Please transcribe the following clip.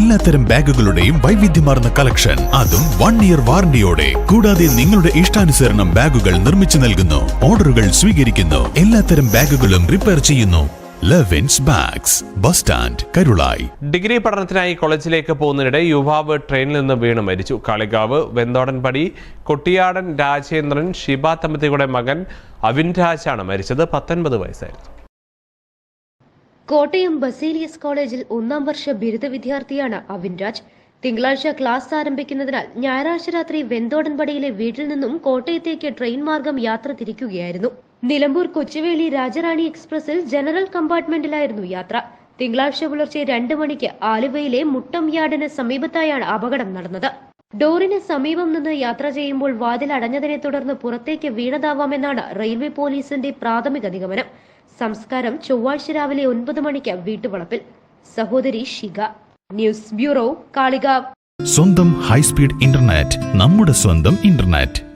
എല്ലാത്തരം ബാഗുകളുടെയും വൈവിധ്യമാർന്ന കളക്ഷൻ. അതും വൺ ഇയർ വാറണ്ടിയോടെ കൂടാതെ നിങ്ങളുടെ ഇഷ്ടാനുസരണം ബാഗുകൾ നിർമ്മിച്ചു നൽകുന്നു. ഓർഡറുകൾ സ്വീകരിക്കുന്നു. എല്ലാത്തരം ബാഗുകളും റിപ്പയർ ചെയ്യുന്നു. Levins bags bus stand Karulai degree പഠനത്തിനായി കോളേജിലേക്ക് പോകുന്നതിനിടെ യുവാവ് ട്രെയിനിൽ നിന്ന് വീണ് മരിച്ചു. കാളികാവ് വെന്തോടൻപടി കൊട്ടിയാടൻ രാജേന്ദ്രൻ ഷിബ തമ്പതിയുടെ മകൻ അവിൻ രാജാണ് മരിച്ചത്. പത്തൊൻപത് വയസ്സായിരുന്നു. കോട്ടയം ബസേലിയസ് കോളേജിൽ ഒന്നാം വർഷ ബിരുദ വിദ്യാർത്ഥിയാണ് അവിൻ രാജ്. തിങ്കളാഴ്ച ക്ലാസ് ആരംഭിക്കുന്നതിനാൽ ഞായറാഴ്ച രാത്രി വെന്തോടൻപടിയിലെ വീട്ടിൽ നിന്നും കോട്ടയത്തേക്ക് ട്രെയിൻ മാർഗം യാത്ര തിരിക്കുകയായിരുന്നു. നിലമ്പൂർ കൊച്ചുവേളി രാജറാണി എക്സ്പ്രസിൽ ജനറൽ കമ്പാർട്ട്മെന്റിലായിരുന്നു യാത്ര. തിങ്കളാഴ്ച പുലർച്ചെ രണ്ട് മണിക്ക് ആലുവയിലെ മുട്ടം യാർഡിന് സമീപത്തായാണ് അപകടം നടന്നത്. ഡോറിന് സമീപം നിന്ന് യാത്ര ചെയ്യുമ്പോൾ വാതിൽ അടഞ്ഞതിനെ തുടർന്ന് പുറത്തേക്ക് വീണതാവാമെന്നാണ് റെയിൽവേ പോലീസിന്റെ പ്രാഥമിക നിഗമനം. സംസ്കാരം ചൊവ്വാഴ്ച രാവിലെ ഒൻപത് മണിക്ക് വീട്ടുവളപ്പിൽ. സഹോദരി ഷിക ന്യൂസ് ബ്യൂറോ കാളികാവ്. സ്വന്തം ഹൈസ്പീഡ് ഇന്റർനെറ്റ് നമ്മുടെ സ്വന്തം ഇന്റർനെറ്റ്.